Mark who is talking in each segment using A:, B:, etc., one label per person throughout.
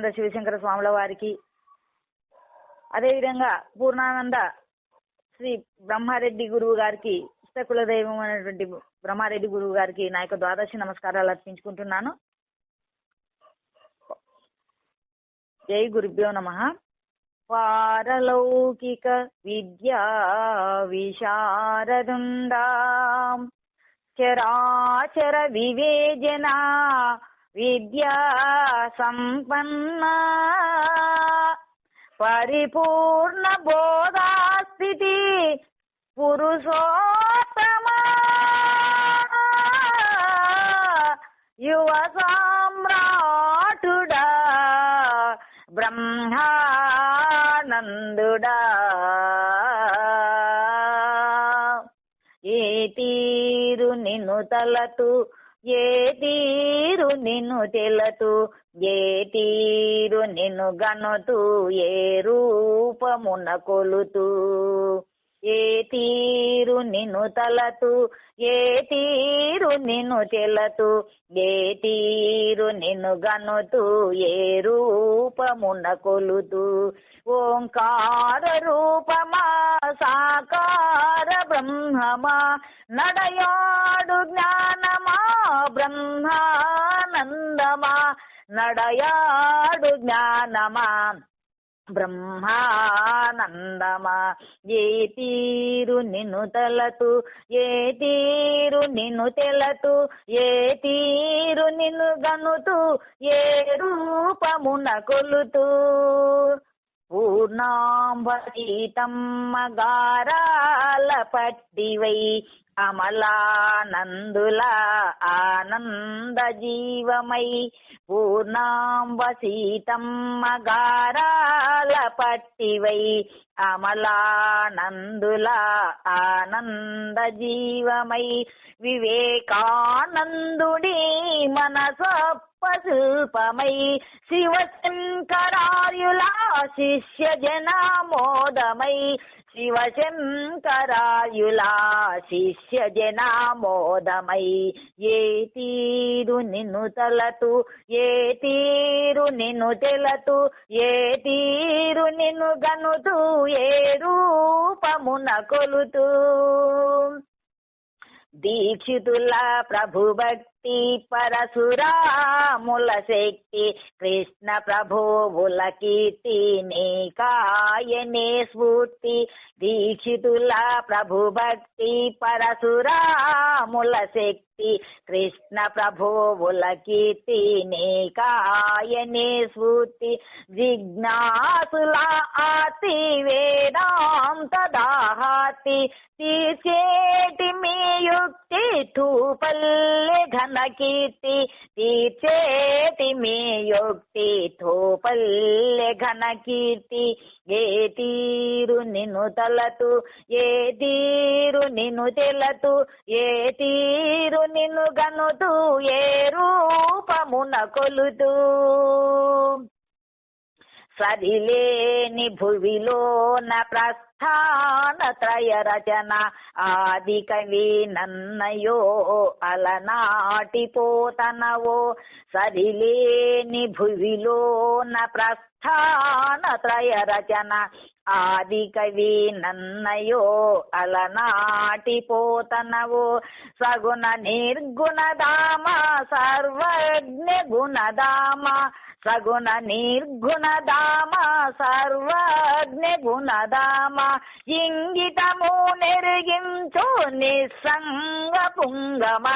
A: పూర్ణానంద శివశంకర స్వాముల వారికి. అదేవిధంగా పూర్ణానంద శ్రీ బ్రహ్మారెడ్డి గురువు గారికి ఇష్టకుల దైవం అనేటువంటి బ్రహ్మారెడ్డి గురువు గారికి నా యొక్క ద్వాదశి నమస్కారాలు అర్పించుకుంటున్నాను. జై గురుభ్యో నమ. పారలౌకిక విద్యా విశారదుండా. చరాచర వివేజనా విద్యా సంపన్న పరిపూర్ణ బోధాస్థితి పురుషోత్తమా. యువ సామ్రాటుడా బ్రహ్మానందుడా. ఏ తీరు నిన్ను తలతు ఏ తీరు నిన్ను తెలతు ఏ తీరు నిన్ను గనుతు ఏ రూపమున కొలుతు? ఏ తీరు నిన్ను తలతు ఏ తీరు నిన్ను తెలతు? ఏ తీరు నిన్ను గనుతు ఏ రూపమున కొలుతు? ఓంకార రూపమా సాకార బ్రహ్మమా నడయాడు జ్ఞాన బ్రహ్మానందమా నడయాడు జ్ఞానమా. బ్రహ్మానందమా ఏ తీరు నిన్ను తలతు ఏ తీరు నిన్ను తెలతు ఏ తీరు నిన్ను గనుతూ ఏ రూపమున కొలుతూ. పూర్ణాంబీతమ్మ గారాల పట్టివై అమలానందుల ఆనంద జీవమై పూర్ణాంబ సీతమ్మ గారాల పట్టివై అమలానందుల ఆనంద జీవమై వివేకానందుడి మనసొప్పశిల్పమై శిల్పమై శిష్య జనామోదమై శివశంకరాయుల శిష్య జనామోదమై. ఏ తీరు నిన్ను తలతు ఏ తీరు నిన్ను తెలతు ఏ తీరు నిన్ను గనుతూ ఏ రూపమున కొలుతూ దీక్షితుల ప్రభు భక్తి పరశురాముల శక్తి. కృష్ణ ప్రభువుల కీర్తి నీకాయనే స్ఫూర్తి. దీక్షితుల ప్రభు భక్తి పరశురాముల శక్తి. కృష్ణ ప్రభువుల కీర్తి నీకాయనే స్ఫూర్తి. జిజ్ఞాసుల ఆతి వేదాంత దాహాతి తీర్చేటి యుక్తి ఘన కీర్తి తీర్చేతి మీ యోక్తి. థూపల్లె ఘన కీర్తి ఏ తీరు నిన్ను తలతు ఏ తీరు నిన్ను తెలతు ఏ తీరు నిన్ను గనుతూ ఏ రూపమున కొలుతూ. సరిలేని భువిలోన ప్రస్థాన త్రయ రచన ఆది కవి నన్నయో అలనాటి పోతనవో. సరిలేని భువిలోన ప్రస్థాన త్రయ రచన ఆది కవి నన్నయో అలనాటి పోతనవో సగుణ నిర్గుణదామ సర్వజ్ఞ గుణదామ సగుణ నిర్గుణదామ సర్వజ్ఞ గుణదామ ఇంగితము నెరిగించు నిస్సంగ పుంగమ.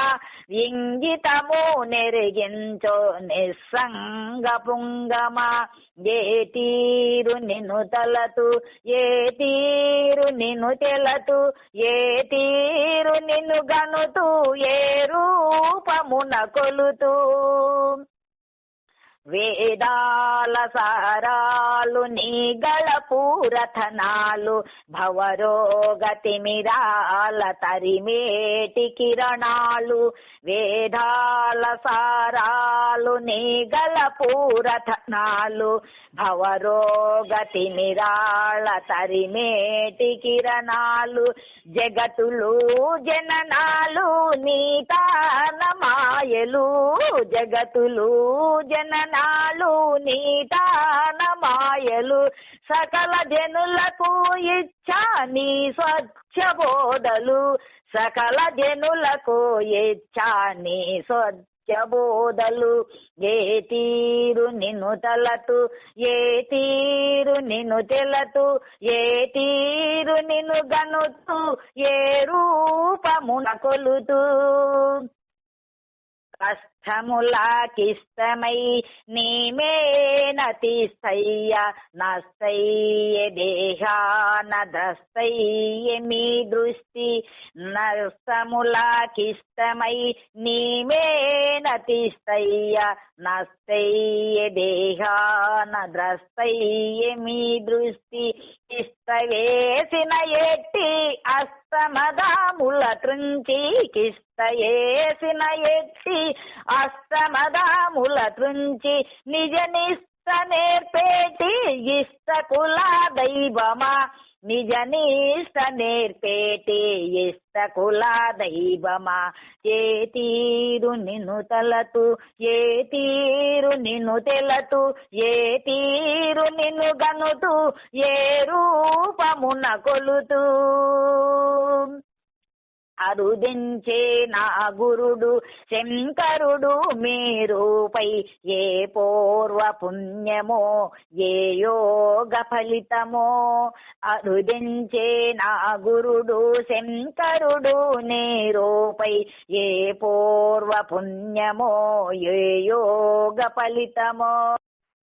A: ఇంగితము నెరిగించు నిస్సంగ పుంగమ. ఏ తీరు నిన్ను తలతు ఏ తీరు నిన్ను తెలతు ఏ తీరు నిన్ను గనుతూ ఏ రూపమున కొలుతూ. వేదాల సారాలు నీగళ పూరథనాలు భవరోగతిమిరాల తరిమేటి కిరణాలు. వేదాల సారాలు నీగళ పూరథనాలు కిరణాలు తరిమేటి కిరణాలు. జగతులు జననాలు నీతాన మాయలు జగతులు జననాలు నీతాన మాయలు సకల జనులకు ఇచ్చా నీ స్వచ్ఛ బోధలు సకల జనులకు ఇచ్చా నీ స్వచ్ఛ బోధలు ఏ తీరు నిన్ను తలతు ఏ తీరు నిన్ను తెలతు ఏ తీరు నిన్ను గనుతూ ఏ రూపమున కొలుతూ. కష్టములాకిష్టమై నీమేనతిస్తయ్య నస్తయ్య దేహాన ద్రస్తయ్య మీ దృష్టి. నష్టములాకిష్టమై నీమేనతిస్తయ్య నస్తయ్య దేహాన ద్రస్తయ్య మీ దృష్టి. కిస్తయేసిన ఎట్టి అస్తమదాముల తృంచి కిస్తయేసిన ఎట్టి అస్తమదాముల తృంచి నిజ నిస్త నేర్పేటి ఇష్ట కుల దైవమా? నిజ నిష్ట నేర్పేటి ఇష్ట కుల దైవమా? ఏ తీరు నిన్ను తలతు? ఏ తీరు నిన్ను తెలతు? ఏ తీరు నిన్ను గనుతూ? ఏ రూపమున కొలుతూ? అరుదించే నా గురుడు శంకరుడు మీరుపై ఏ పూర్వ పుణ్యమో ఏ యోగ ఫలితమో. అరుదించే నా గురుడు శంకరుడు నీరుపై ఏ పూర్వ పుణ్యమో ఏ యోగ ఫలితమో.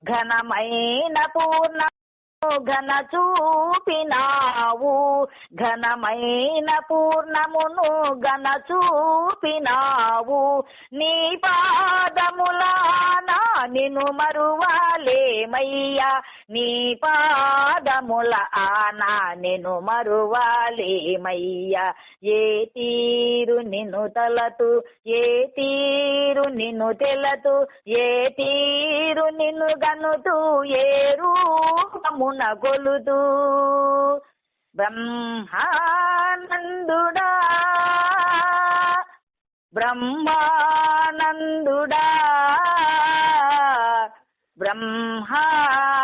A: ఘనమైన పూర్ణ ఘన చూపినావు ఘనమైన పూర్ణమును ఘన చూపినావు. నీ పాదములానా నిన్ను మరువాలేమయ్యా. నీ పాదముల ఆనా నిన్ను మరువాలేమయ్యా. ఏ తీరు నిన్ను తలతు ఏ తీరు నిన్ను తెలతు ఏ తీరు నిన్ను గనుతూ ఏ రూ కొలుతూ బ్రహ్మానందుడా. బ్రహ్మానందుడా. బ్రహ్మా